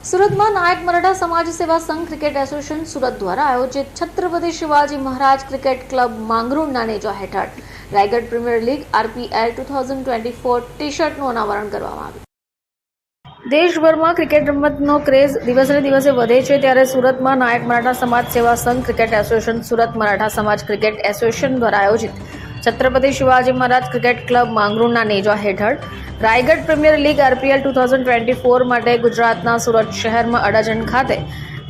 સુરતમાં નાયક મરાઠા સમાજ સેવા સંઘ ક્રિકેટ એસોસિએશન સુરત દ્વારા આયોજિત છત્રપતિ શિવાજી મહારાજ ક્રિકેટ ક્લબ માંગરોળના નેજા હેઠળ Raigad premier league RPL two thousand twenty four T શર્ટનું અનાવરણ કરવામાં આવ્યું. દેશભરમાં ક્રિકેટ રમતનો ક્રેઝ દિવસે દિવસે વધે છે ત્યારે સુરતમાં નાયક મરાઠા સમાજ સેવા સંઘ ક્રિકેટ એસોસિએશન સુરત મરાઠા સમાજ ક્રિકેટ એસોસિએશન દ્વારા આયોજિત છત્રપતિ શિવાજી મહારાજ ક્રિકેટ ક્લબ માંગરૂણના નેજા હેઠળ. Raigad premier league RPL two thousand twenty four માટે ગુજરાતના સુરત શહેરમાં અડાજણ ખાતે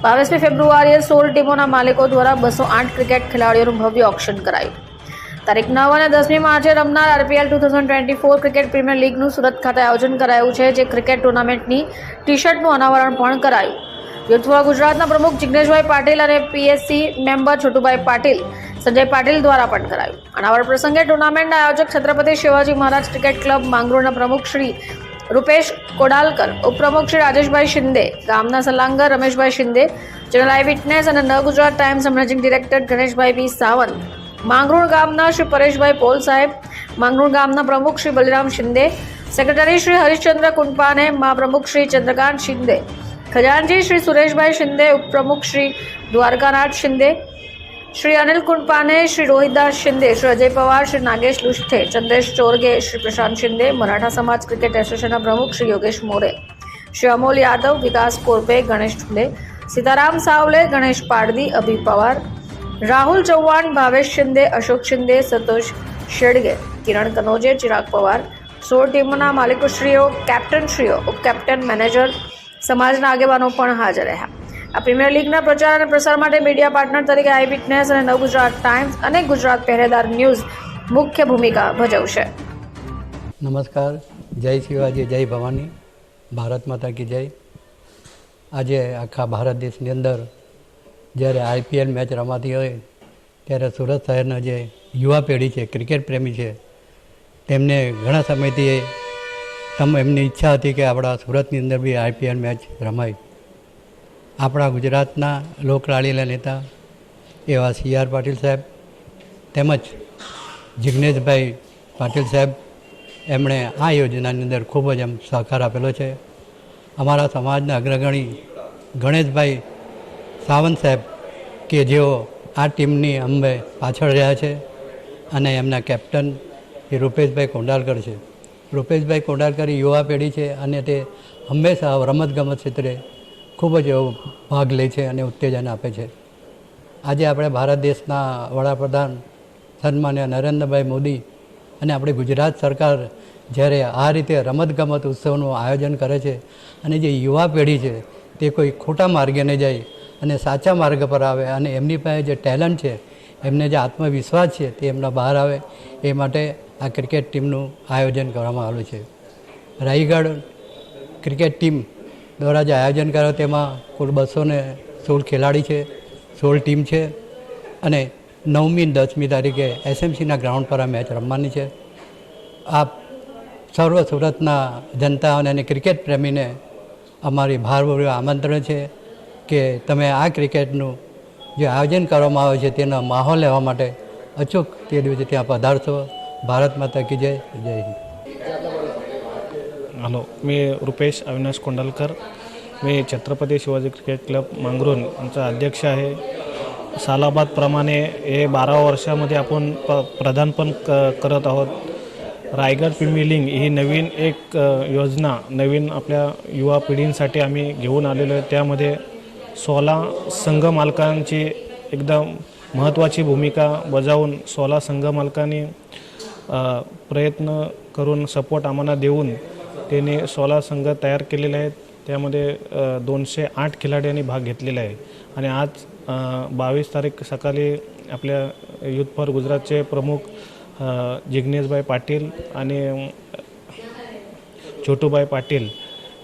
બાવીસમી ફેબ્રુઆરીએ સોળ ટીમોના માલિકો દ્વારા બસો આઠ ક્રિકેટ ખેલાડીઓનું ભવ્ય ઓક્શન કરાયું. તારીખ નવ અને દસમી માર્ચે રમનાર RPL two thousand twenty four cricket premier લીગનું Surat ખાતે આયોજન કરાયું છે, જે ક્રિકેટ ટુર્નામેન્ટની ટી શર્ટનું અનાવરણ પણ કરાયું. યુથ ગુજરાતના પ્રમુખ જિગ્નેશભાઈ પાટીલ અને પીએસસી મેમ્બર છોટુભાઈ પાટીલ સંજય પાટીલ દ્વારા પણ કરાયું. અનાવરણ પ્રસંગે ટુર્નામેન્ટના આયોજક છત્રપતિ શિવાજી મહારાજ ક્રિકેટ ક્લબ માંગરોળના પ્રમુખ શ્રી રૂપેશ કોડાલકર, ઉપપ્રમુખ શ્રી રાજેશભાઈ શિંદે, ગામના સલાંગર Rameshbhai Shinde, general eye witness અને ન Gujarat Times managing director Ganeshbhai B Sawant, Mangrol ગામના શ્રી પરેશભાઈ પોલ સાહેબ, માંગરોળ ગામના પ્રમુખ શ્રી બલિરામ શિંદે, સેક્રેટરી શ્રી હરિશ્ચંદ્ર કુંપાને મા પ્રમુખ શ્રી ચંદ્રકાંત શિંદે, ખજાનજી શ્રી સુરેશભાઈ શિંદે, ઉપપ્રમુખ શ્રી દ્વારકાનાથ શિંદે શ્રી અનિલ કુંડપાને શ્રી રોહિતદાસ શિંદે, શ્રી અજય પવાર, શ્રી નાગેશ લુષ્ઠે ચંદ્રેશ ચોરગે, શ્રી પ્રશાંત શિંદે, મરાઠા સમાજ ક્રિકેટ એસોસિએશનના પ્રમુખ શ્રી યોગેશ મોરે, શ્રી અમોલ યાદવ, વિકાસ કોરપે, ગણેશ ઠુલે સીતારામ સાવલે, ગણેશ પાડદી, અભિ પવાર, રાહુલ ચૌહાણ, ભાવેશ શિંદે, અશોક શિંદે, સંતોષ શેડગે, કિરણ કનોજે, ચિરાગ પવાર, સોળ ટીમોના માલિકોશ્રીઓ, કેપ્ટનશ્રીઓ, ઉપકેપ્ટન, મેનેજર, સમાજના આગેવાનો પણ હાજર રહ્યા. આ પ્રીમિયર લીગના પ્રચાર અને પ્રસાર માટે મીડિયા પાર્ટનર તરીકે આઈ વિટનેસ અને નવ ગુજરાત ટાઈમ્સ અને ગુજરાત પહેરેદાર ન્યૂઝ મુખ્ય ભૂમિકા ભજવશે. નમસ્કાર. જય શિવાજી, જય ભવાની. ભારત માતા કી જય. આજે આખા ભારત દેશની અંદર જ્યારે આઈપીએલ મેચ રમાતી હોય, ત્યારે સુરત શહેરના જે યુવા પેઢી છે, ક્રિકેટ પ્રેમી છે, તેમને ઘણા સમયથી તમ એમની ઈચ્છા હતી કે આપણા સુરતની અંદર બી આઈપીએલ મેચ રમાય. આપણા ગુજરાતના લોકલાડીલા નેતા એવા સી આર પાટીલ સાહેબ તેમજ જિગ્નેશભાઈ પાટીલ સાહેબ એમણે આ યોજનાની અંદર ખૂબ જ એમ સહકાર આપેલો છે. અમારા સમાજના અગ્રગણી ગણેશભાઈ સાવંત સાહેબ કે જેઓ આ ટીમની અંબે પાછળ રહ્યા છે અને એમના કેપ્ટન એ રૂપેશભાઈ કોંડાલકર છે. રૂપેશભાઈ કોંડાલકર યુવા પેઢી છે અને તે હંમેશા રમતગમત ક્ષેત્રે ખૂબ જ એવો ભાગ લે છે અને ઉત્તેજન આપે છે. આજે આપણે ભારત દેશના વડાપ્રધાન સન્માન્ય નરેન્દ્રભાઈ મોદી અને આપણી ગુજરાત સરકાર જ્યારે આ રીતે રમતગમત ઉત્સવનું આયોજન કરે છે અને જે યુવા પેઢી છે તે કોઈ ખોટા માર્ગે ન જાય અને સાચા માર્ગ પર આવે અને એમની પાસે જે ટેલેન્ટ છે, એમને જે આત્મવિશ્વાસ છે તે એમના બહાર આવે, એ માટે આ ક્રિકેટ ટીમનું આયોજન કરવામાં આવ્યું છે. રાયગઢ ક્રિકેટ ટીમ દ્વારા જે આયોજન કર્યો. તેમાં કુલ બસો ને સોળ ખેલાડી છે, સોળ ટીમ છે અને નવમી દસમી તારીખે એસએમસીના ગ્રાઉન્ડ પર આ મેચ રમવાની છે. આ સર્વ સુરતના જનતા અને ક્રિકેટ પ્રેમીને અમારી ભારભર્યું આમંત્રણ છે કે તમે આ ક્રિકેટનું જે આયોજન કરવામાં આવે છે તેનો માહોલ લેવા માટે અચૂક તે દિવસે ત્યાં પધારશો. ભારત માતા કી જય. જય હિન્દ. हॅलो मी रुपेश अविनाश कोंडलकर. मी छत्रपती शिवाजी क्रिकेट क्लब मांगरून यांचा अध्यक्ष आहे. सालाबादप्रमाणे हे बारा वर्षामध्ये आपण प प्रदान पण क करत आहोत. रायगड प्रीमियर लीग ही नवीन एक योजना नवीन आपल्या युवा पिढींसाठी आम्ही घेऊन आलेलो आहे. त्यामध्ये सोळा संघ मालकांची एकदम महत्त्वाची भूमिका बजावून सोळा संघ मालकांनी प्रयत्न करून सपोर्ट आम्हाला देऊन त्यांनी सोळा संघ तयार केलेले आहेत. त्यामध्ये दोनशे आठ खिलाड्यांनी भाग घेतलेला आहे. आणि आज बावीस तारीख सकाळी आपल्या युथ फॉर गुजरातचे प्रमुख जिग्नेशभाई पाटील आणि छोटूबाई पाटील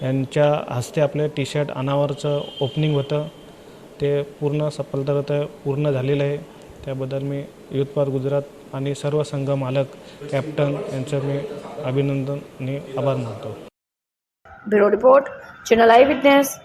यांच्या हस्ते आपले टी शर्ट अनावरचं ओपनिंग होतं. ते पूर्ण सफलता पूर्ण झालेलं आहे. त्याबद्दल मी युथ फॉर गुजरात आणि सर्व संघ मालक कॅप्टन यांचं मी अभिनंदन आणि आभार मानतो. Bureau report channel eyewitness